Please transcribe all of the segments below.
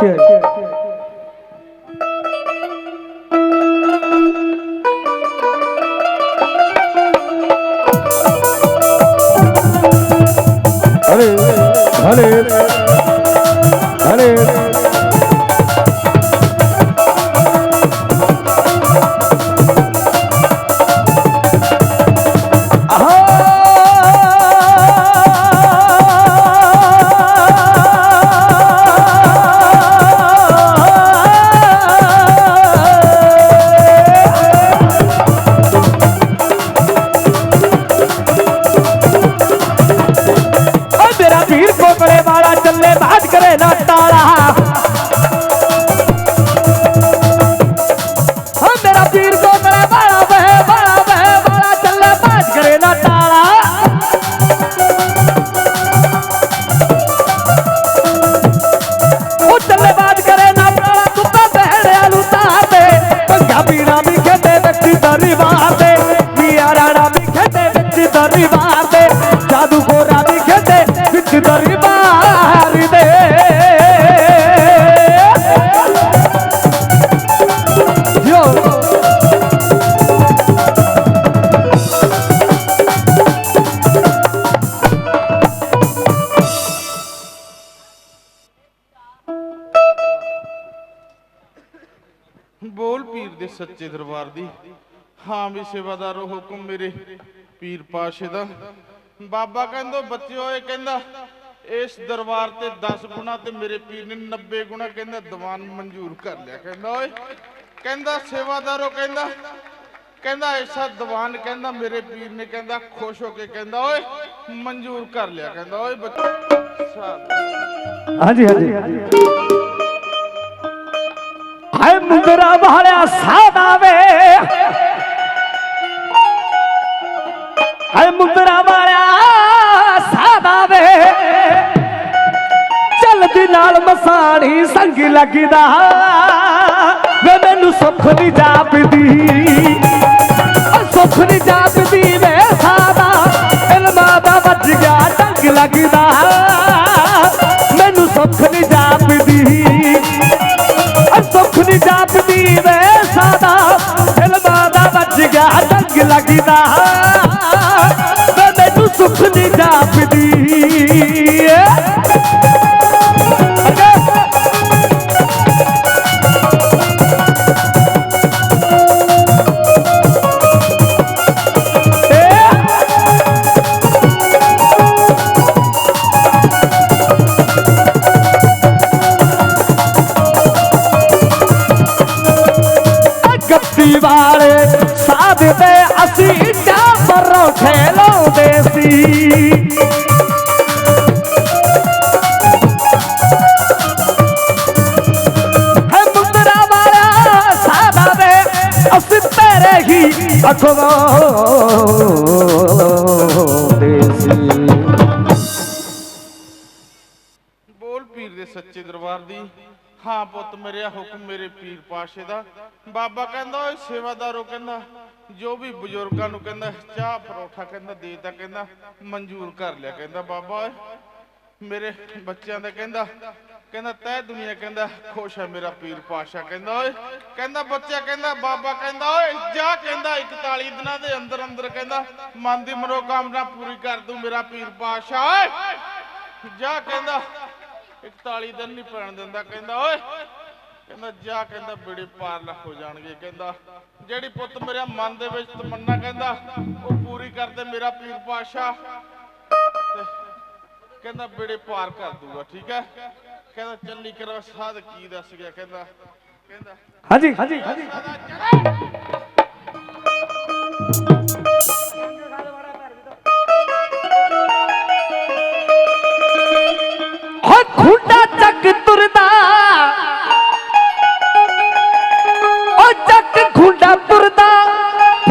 ਕਿ ਹਰੇ ਬੋਲ ਪੀਰ ਦੇ ਸੱਚੇ ਦਰਬਾਰ ਦੀ। ਹਾਂ ਵੀ ਸੇਵਾਦਾਰੋ ਹੁਕਮ ਮੇਰੇ ਪੀਰ ਪਾਸ਼ੇ ਦਾ। ਬਾਬਾ ਕਹਿੰਦਾ ਬੱਚਿਓ ਇਹ ਕਹਿੰਦਾ ਇਸ ਦਰਬਾਰ ਤੇ 10 ਗੁਣਾ ਤੇ ਮੇਰੇ ਪੀਰ ਨੇ 90 ਗੁਣਾ ਕਹਿੰਦਾ, ਦੀਵਾਨ ਮਨਜ਼ੂਰ ਕਰ ਲਿਆ। ਕਹਿੰਦਾ, ਓਏ, ਕਹਿੰਦਾ ਸੇਵਾਦਾਰੋ ਕਹਿੰਦਾ। ਕਹਿੰਦਾ ਐਸਾ ਦੀਵਾਨ, ਕਹਿੰਦਾ ਮੇਰੇ ਪੀਰ ਨੇ ਕਹਿੰਦਾ, ਖੁਸ਼ ਹੋ ਕੇ ਕਹਿੰਦਾ, ਓਏ, ਮਨਜ਼ੂਰ ਕਰ ਲਿਆ। ਕਹਿੰਦਾ, ਓਏ, ਬੱਚੋ ਹਾਂਜੀ ਹਾਂਜੀ। ਹਾਏ ਮੁੰਦਰਾ ਵਾਲਿਆ, ਸਾਦਾ ਮਸਾਣੀ ਸੰਗ ਲੱਗਦਾ। ਵੇ ਮੈਨੂੰ ਸੁੱਖ ਨਹੀਂ ਜਾਪਦੀ। ਸੁੱਖ ਨਹੀਂ ਜਾਪਦੀ ਵੇ ਸਾਦਾ ਇਲਮਾਂ ਦਾ ਵੱਜ ਗਿਆ ਢੰਗ ਲੱਗਦਾ। ਮੈਨੂੰ ਸੁੱਖ ਨਹੀਂ ਜਾਪਦੀ। ਸੁੱਖ ਨਹੀਂ ਜਾਪਦੀ ਵੇ ਸਾਦਾ ਇਲਮਾਂ ਦਾ ਵੱਜ ਗਿਆ ਢੰਗ ਲੱਗਦਾ। ਗੱਤੀ ਵਾਲੇ ਸਾਧ ਤੇ ਅਸੀਂ ਜਾਂ ਖੇਲਾਉਂਦੇ ਸੀ। ਸਾਧਾ ਅਸੀਂ ਤੇਰੇ ਹੀ ਅਖਵਾਉਂਦੇ ਸੀ। ਬੋਲ ਪੀਰ ਦੇ ਸੱਚੇ ਦਰਬਾਰ ਦੀ। ਹਾਂ ਪੁੱਤ, ਮੇਰੇ ਹੁਕਮ ਮੇਰੇ ਪੀਰ ਪਾਸ਼ੇ ਦਾ। ਬਾਬਾ ਕਹਿੰਦਾ, ਓਏ ਸੇਵਾਦਾਰੋ ਕਹਿੰਦਾ, ਜੋ ਵੀ ਬਜ਼ੁਰਗਾਂ ਨੂੰ ਕਹਿੰਦਾ, ਚਾਹ ਪਰੌਠਾ ਕਹਿੰਦਾ ਦੇਤਾ ਕਹਿੰਦਾ, ਮਨਜ਼ੂਰ ਕਰ ਲਿਆ ਕਹਿੰਦਾ। ਬਾਬਾ ਮੇਰੇ ਬੱਚਿਆਂ ਦਾ ਕਹਿੰਦਾ ਕਹਿੰਦਾ ਤੈ ਦੁਨੀਆ ਕਹਿੰਦਾ, ਖੁਸ਼ ਹੈ ਮੇਰਾ ਪੀਰ ਪਾਸ਼ਾ ਕਹਿੰਦਾ। ਓਏ, ਕਹਿੰਦਾ ਬੱਚਾ ਕਹਿੰਦਾ, ਬਾਬਾ ਕਹਿੰਦਾ, ਓਏ, ਜਾ ਕਹਿੰਦਾ 41 ਦਿਨਾਂ ਦੇ ਅੰਦਰ ਅੰਦਰ ਕਹਿੰਦਾ, ਮਨ ਦੀ ਮਨੋਕਾਮਨਾ ਪੂਰੀ ਕਰ ਦੂੰ ਮੇਰਾ ਪੀਰ ਪਾਸ਼ਾ। ਓਏ, ਜਾ ਕਹਿੰਦਾ 41 ਦਿਨ ਨਹੀਂ ਪੈਣ ਦਿੰਦਾ ਕਹਿੰਦਾ ਓਏ! ਕਹਿੰਦਾ ਜਾ ਕਹਿੰਦਾ ਬੜੇ ਪਾਰ ਲੱਖ ਹੋ ਜਾਣਗੇ। ਕਹਿੰਦਾ ਜਿਹੜੀ ਪੁੱਤ ਮੇਰੇ ਮਨ ਦੇ ਵਿੱਚ ਤਮੰਨਾ ਕਹਿੰਦਾ ਉਹ ਪੂਰੀ ਕਰਦੇ ਮੇਰਾ ਪੀਰ ਪਾਸ਼ਾ ਕਹਿੰਦਾ ਬੜੇ ਪਾਰ ਕਰ ਦੂਗਾ ਠੀਕ ਹੈ? ਕਹਿੰਦਾ ਚੱਲੀ ਕਰੋ ਸਾਧ ਕੀ ਦੱਸ ਗਿਆ? ਕਹਿੰਦਾ ਕਹਿੰਦਾ ਹਾਂਜੀ। ਹਾਂਜੀ ਹਾਂਜੀ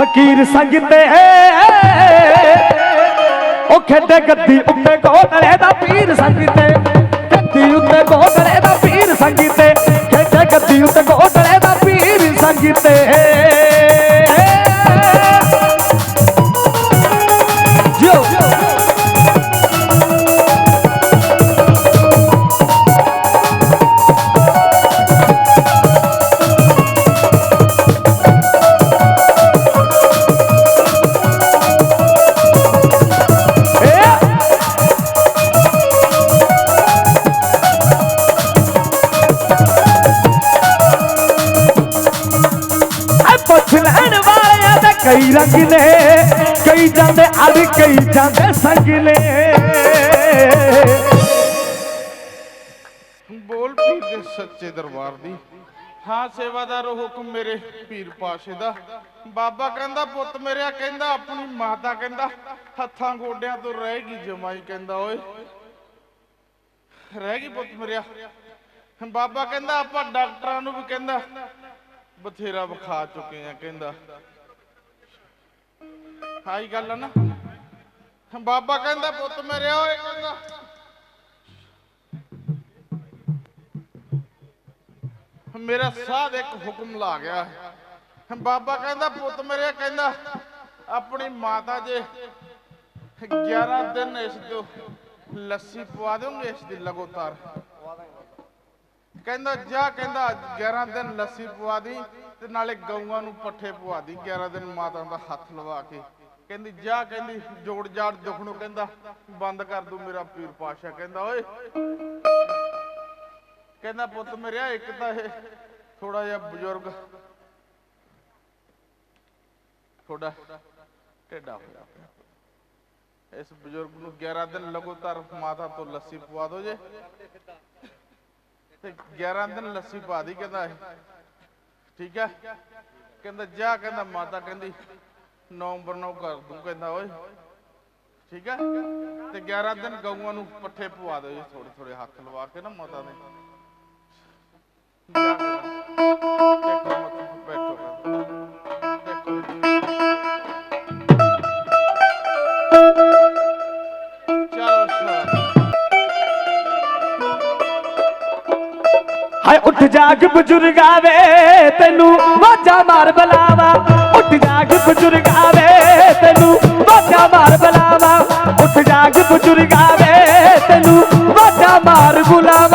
ਫਕੀਰ ਸੰਗ ਤੇ ਉਹ ਖੇਡੇ ਗੱਦੀ ਉੱਤੇ ਗੋਦੜੇ ਦਾ ਪੀਰ ਸੰਗ ਤੇ ਗੱਦੀ ਉੱਤੇ ਗੋਦੜੇ ਦਾ ਪੀਰ ਸੰਗ ਤੇ ਖੇਡੇ ਗੱਦੀ ਉੱਤੇ ਗੋਦੜੇ ਦਾ ਪੀਰ ਸੰਗ ਤੇ ਜਾਂਦੇ ਬੋਲ ਪੀਰ ਦੇ ਸੱਚੇ ਦਰਬਾਰ ਦੀ। ਹਾਂ, ਸੇਵਾਦਾਰ ਹੁਕਮ ਮੇਰੇ ਪੀਰ ਪਾਸ਼ੇ ਦਾ। ਬਾਬਾ ਕਹਿੰਦਾ, ਪੁੱਤ ਮੇਰਿਆ ਕਹਿੰਦਾ, ਆਪਣੀ ਮਾਤਾ ਕਹਿੰਦਾ, ਹੱਥਾਂ ਗੋਡਿਆਂ ਤੋਂ ਰਹੇਗੀ ਜਮਾਈ ਕਹਿੰਦਾ, ਓਏ। ਰਹਿ ਗਈ ਪੁੱਤ ਮੇਰਿਆ। ਬਾਬਾ ਕਹਿੰਦਾ, ਆਪਾਂ ਡਾਕਟਰਾਂ ਨੂੰ ਵੀ ਕਹਿੰਦਾ, ਬਥੇਰਾ ਵਿਖਾ ਚੁੱਕੇ ਆ ਕਹਿੰਦਾ। ਹਾਈ ਗੱਲ ਆ ਨਾ। ਬਾਬਾ ਕਹਿੰਦਾ, ਪੁੱਤ ਮੇਰਿਆ ਓਏ। ਕਹਿੰਦਾ ਮੇਰਾ ਸਾਧ ਇੱਕ ਹੁਕਮ ਲਾ ਗਿਆ ਬਾਬਾ ਕਹਿੰਦਾ, ਪੁੱਤ ਮੇਰੇ, ਕਹਿੰਦਾ, ਆਪਣੀ ਮਾਤਾ ਜੇ 11 ਦਿਨ ਇਸ ਤੋਂ ਲੱਸੀ ਪਵਾ ਦੇਉਂਗੇ ਇਸ ਦੀ ਲਗੋਤਾਰ। ਕਹਿੰਦਾ, ਜਾ, ਕਹਿੰਦਾ 11 ਦਿਨ ਲੱਸੀ ਪਵਾ ਦੀ ਤੇ ਨਾਲੇ ਗਊਆਂ ਨੂੰ ਪੱਠੇ ਪਵਾ ਦੀ 11 ਦਿਨ ਮਾਤਾ ਦਾ ਹੱਥ ਲਵਾ ਕੇ। ਕਹਿੰਦੀ, ਜਾ ਕਹਿੰਦੀ, ਜੋੜ ਜਾੜ ਦੁੱਖ ਨੂੰ ਕਹਿੰਦਾ, ਬੰਦ ਕਰ ਦੂ ਮੇਰਾ ਪੀਰ ਪਾਸ਼ਾ ਕਹਿੰਦਾ, ਓਏ। ਕਹਿੰਦਾ, ਪੁੱਤ ਮੇਰਿਆ, ਇੱਕ ਤਾਂ ਇਹ ਥੋੜਾ ਜਿਹਾ ਬਜ਼ੁਰਗ ਥੋੜਾ ਢੇਡਾ ਹੋਇਆ ਇਸ ਬਜ਼ੁਰਗ ਨੂੰ 11 ਦਿਨ ਲਗਾਤਾਰ ਮਾਤਾ ਤੋਂ ਲੱਸੀ ਪਵਾ ਦੋ ਜੇ। ਤੇ 11 ਦਿਨ ਲੱਸੀ ਪਾ ਦੀ, ਕਹਿੰਦਾ ਇਹ। ਠੀਕ ਹੈ? ਕਹਿੰਦਾ, ਜਾ, ਕਹਿੰਦਾ, ਮਾਤਾ ਕਹਿੰਦੀ ਨਵੰਬਰ ਨੂੰ ਕਰ ਦੂੰ, ਕਹਿੰਦਾ ਓਏ। ਠੀਕ ਹੈ? ਤੇ 11 ਦਿਨ ਗਊਆਂ ਨੂੰ ਪੱਠੇ ਪਵਾ ਦਿਓ ਜੀ ਥੋੜੇ ਥੋੜੇ ਹੱਥ ਲਵਾ ਕੇ ਨਾ ਮਾਤਾ ਦੇ। ਹਾਏ, ਉੱਠ ਜਾਗ ਬਜ਼ੁਰਗਾ ਵੇ ਤੈਨੂੰ ਵਾਜਾ ਮਾਰ ਬਲਾਵਾ। ਉੱਠ ਜਾਗ ਬਜ਼ੁਰਗਾ ਵੇ ਤੈਨੂੰ ਵਾਜਾ ਮਾਰ ਬਲਾਵਾ। ਉੱਠ ਜਾਗ ਬਜ਼ੁਰਗਾ ਵੇ ਤੈਨੂੰ ਵਾਜਾ ਮਾਰ ਬੁਲਾਵਾ।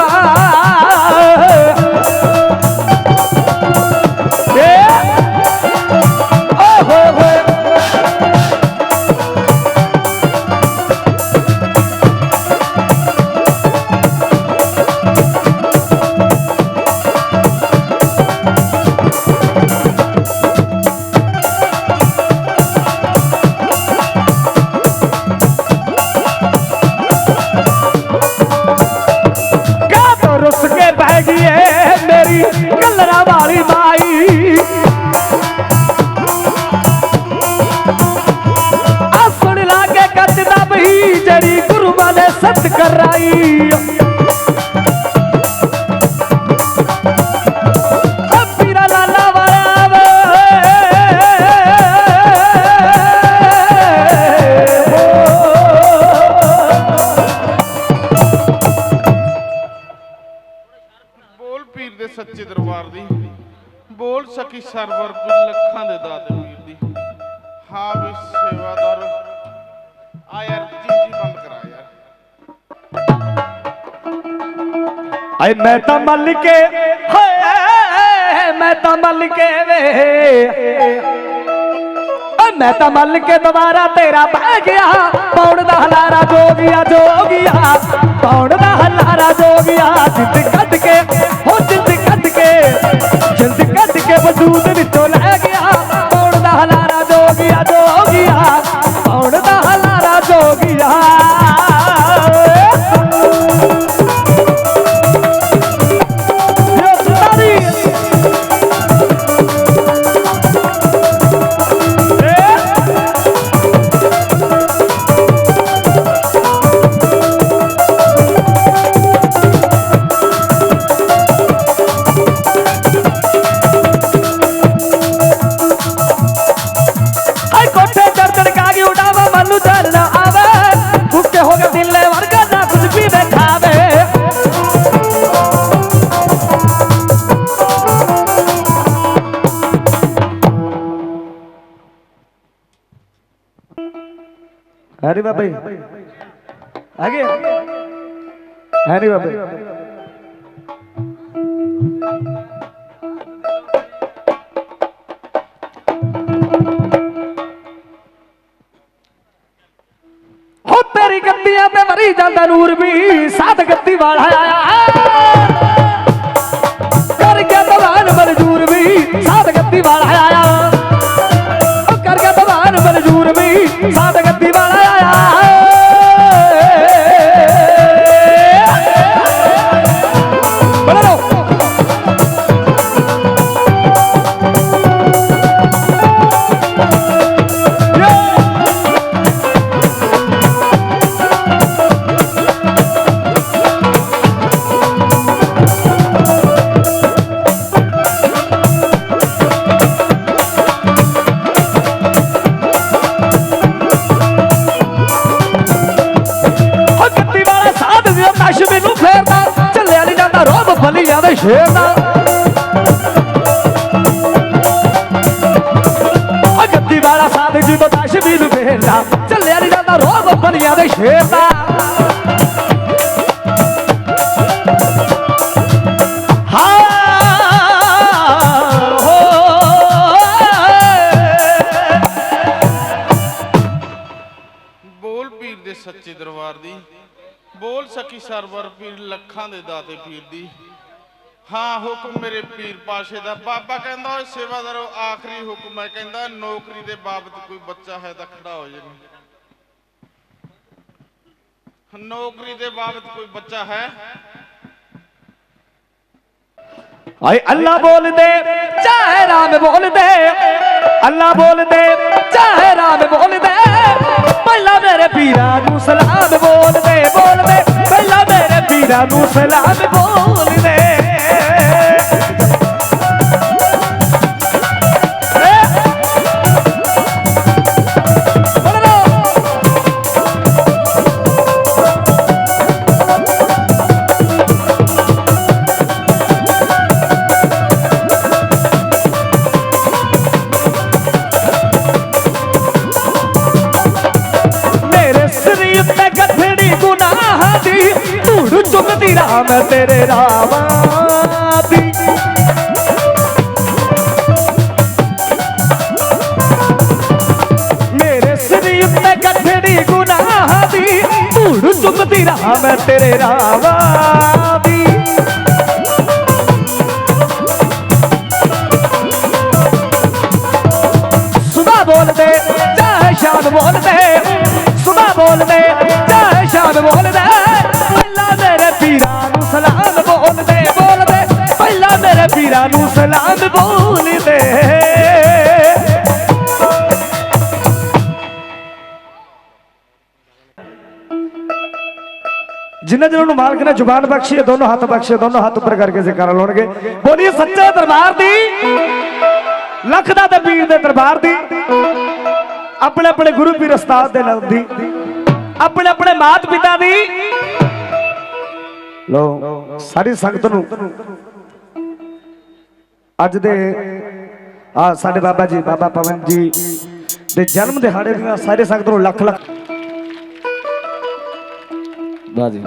ਸੱਚੇ ਦਰਬਾਰ ਦੀ, ਬੋਲ ਸਕੀ ਸਰਵਰ ਲੱਖਾਂ ਦੇ ਦਾਤੇ ਪੀਰ ਦੀ। ਹਾਂ ਵੀ ਸੇਵਾਦਾਰ ਆ ਯਾਰ ਆਏ ਮੈਂ ਤਾਂ ਮੱਲ ਕੇ, ਹਾਏ, ਮੈਂ ਤਾਂ ਮੱਲ ਕੇ ਵੇ। ਓ ਮੈਂ ਤਾਂ ਮੱਲ ਕੇ ਦੁਬਾਰਾ ਤੇਰਾ ਬਹਿ ਗਿਆ। ਪੌੜ ਦਾ ਹਲਾਰਾ ਜੋਗਿਆ ਜੋਗਿਆ ਪੌੜ ਦਾ ਹਲਾਰਾ ਜੋਗਿਆ ਜਿੰਦ ਕੱਢ अरे बाबा। आगे। अरे बाबा। हो तेरी गद्दियाँ पे मरी जाता नूर भी सात गद्दी वाला आया ਚੱਲਿਆ ਨਹੀਂ ਦੇ ਸ਼ੇਰ ਬੋਲ ਪੀਰ ਦੇ ਸੱਚੇ ਦਰਬਾਰ ਦੀ, ਬੋਲ ਸਕੀ ਸਰਵਰ ਪੀਰ ਲੱਖਾਂ ਦੇ ਦਾਤੇ ਪੀਰ ਦੀ। ਹਾਂ, ਹੁਕਮ ਮੇਰੇ ਪੀਰ ਪਾਸ਼ੇ ਦਾ। ਬਾਬਾ ਕਹਿੰਦਾ ਓਏ ਸੇਵਾਦਾਰੋ, ਆਖਰੀ ਹੁਕਮ ਹੈ। ਕਹਿੰਦਾ ਨੌਕਰੀ ਦੇ ਬਾਬਤ ਕੋਈ ਬੱਚਾ ਹੈ ਤਾਂ ਖੜਾ ਹੋ ਜਾਵੇ ਨੌਕਰੀ ਦੇ ਬਾਬਤ ਕੋਈ ਬੱਚਾ ਹੈ? ਆਏ ਅੱਲਾ ਬੋਲਦੇ, ਚਾਹੇ ਰਾਮ ਬੋਲਦੇ। ਅੱਲਾ ਬੋਲਦੇ, ਚਾਹੇ ਰਾਮ ਬੋਲਦੇ। ਪਹਿਲਾਂ ਮੇਰੇ ਪੀਰਾ ਨੂੰ ਸਲਾਮ ਬੋਲਦੇ ਬੋਲਦੇ। ਪਹਿਲਾਂ ਮੇਰੇ ਪੀਰਾਂ ਨੂੰ ਸਲਾਮ ਬੋਲਦੇ। ਮੈਂ ਤੇਰੇ ਰਾਵਾਂ ਦੀ ਮੇਰੇ ਸਰੀਰ ਤੇ ਗੱਠੜੀ ਗੁਨਾਹਾਂ ਦੀ, ਧੂੜ ਚੁੰਮਦੀ ਰਹਾ ਮੈਂ ਤੇਰੇ ਰਾਵਾਂ ਦੀ ਸੁਬਾ ਬੋਲਦੇ, ਚਾਹੇ ਸ਼ਾਮ ਬੋਲਦੇ ਸੁਬਾ ਬੋਲਦੇ ਪੀਰਾਂ ਬੋਲਦੇ ਜਿਨ੍ਹਾਂ ਜਿਨ੍ਹਾਂ ਨੂੰ ਮਾਲਕ ਨੇ ਜ਼ੁਬਾਨ ਬਖਸ਼ੀ ਹੈ, ਦੋਨੋਂ ਹੱਥ ਬਖਸ਼ੇ, ਦੋਨੋਂ ਹੱਥ ਉੱਪਰ ਕਰਕੇ ਜ਼ਿਕਰ ਲਾਉਣਗੇ। ਬੋਲੀਏ ਸੱਚੇ ਦਰਬਾਰ ਦੀ, ਲੱਖ ਦਾ ਤੇ ਪੀਰ ਦੇ ਦਰਬਾਰ ਦੀ, ਆਪਣੇ ਆਪਣੇ ਗੁਰੂ ਪੀਰ ਉਸਤਾਦ ਦੇ ਨਾਮ ਦੀ, ਆਪਣੇ ਆਪਣੇ ਮਾਤ ਪਿਤਾ ਦੀ। ਲੋ ਸਾਰੀ ਸੰਗਤ ਨੂੰ ਅੱਜ ਦੇ ਆ ਸਾਡੇ ਬਾਬਾ ਜੀ, ਬਾਬਾ ਪਵਨ ਜੀ ਦੇ ਜਨਮ ਦਿਹਾੜੇ ਦੀਆਂ ਸਾਰੇ ਸੰਗਤ ਨੂੰ ਲੱਖ ਲੱਖ ਵਾਹ ਜੀ